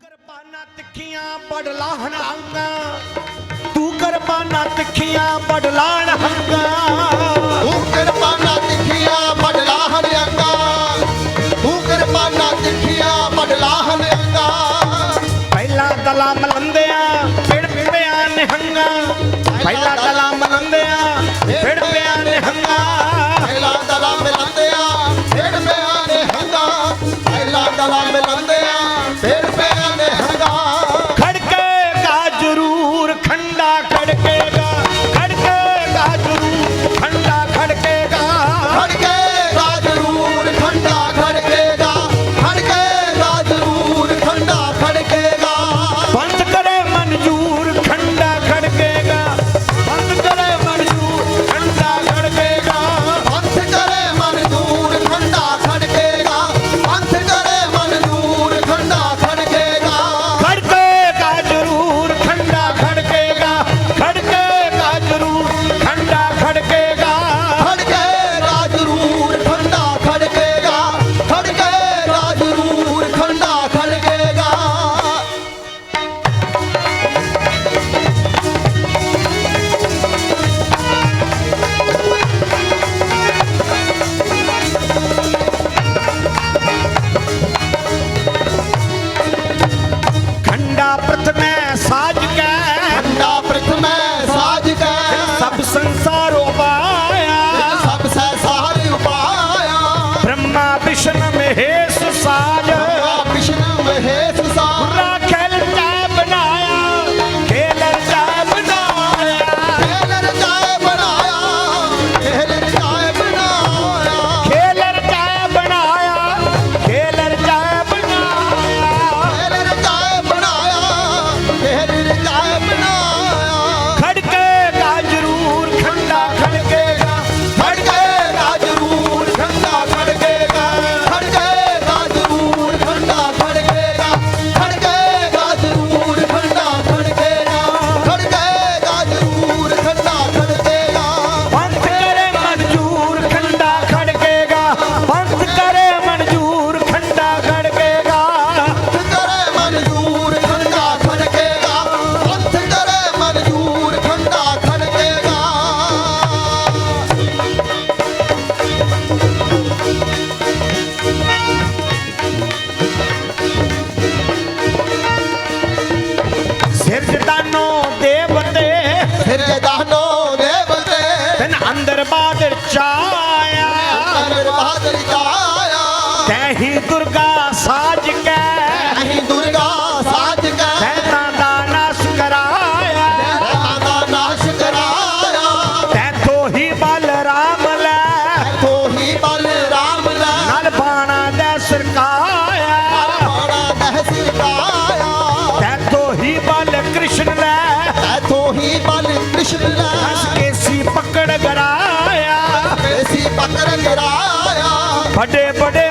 ਕਿਰਪਾਨਾਂ ਤਿੱਖੀਆਂ ਬੜਲਾਹਣ ਹੰਗਾ। ਤੂੰ ਕਿਰਪਾਨਾਂ ਤਿੱਖੀਆਂ ਬੜਲਾਹਣ ਹੰਗਾ। ਤੂੰ ਕਿਰਪਾਨਾਂ ਤਿੱਖੀਆਂ ਬੜਲਾਹਣ ਹੰਗਾ। ਤੂੰ ਕਿਰਪਾਨਾਂ ਤਿੱਖੀਆਂ ਬੜਲਾਹਣ ਹੰਗਾ। ਪਹਿਲਾ ਦਲਾ ਮਲੰਦਿਆਂ ਪਿੜ ਪਿੜਿਆਂ ਨਿਹੰਗਾ ਪਹਿਲਾ ਦਲਾ संसार ਤੈਹੀ ਦੁਰਗਾ ਸਾਜ ਕੈ। ਦੁਰਗਾ ਸਾਜ ਕੈ। ਦਾ ਨਾਸ਼ ਕਰਾਇਆ। ਦਾ ਨਾਸ਼ ਕਰਾਇਆ। ਤੈਥੋਂ ਹੀ ਬਲਰਾਮ ਲੈ। ਤੈਥੋਂ ਬਲਰਾਮ ਲੈ। ਨਲ ਬਾਣਾ ਦੇ ਸਰਕਾਇਆ। ਬਲ ਕ੍ਰਿਸ਼ਨ ਲੈ। ਤੈਥੋਂ ਬਲ ਕ੍ਰਿਸ਼ਨ ਲੈ। ਕੇ ਪਕੜ ਗਰਾਇਆ। ਹਸ ਕੇ ਸੀ ਪਕੜ ਬੜੇ ਬੜੇ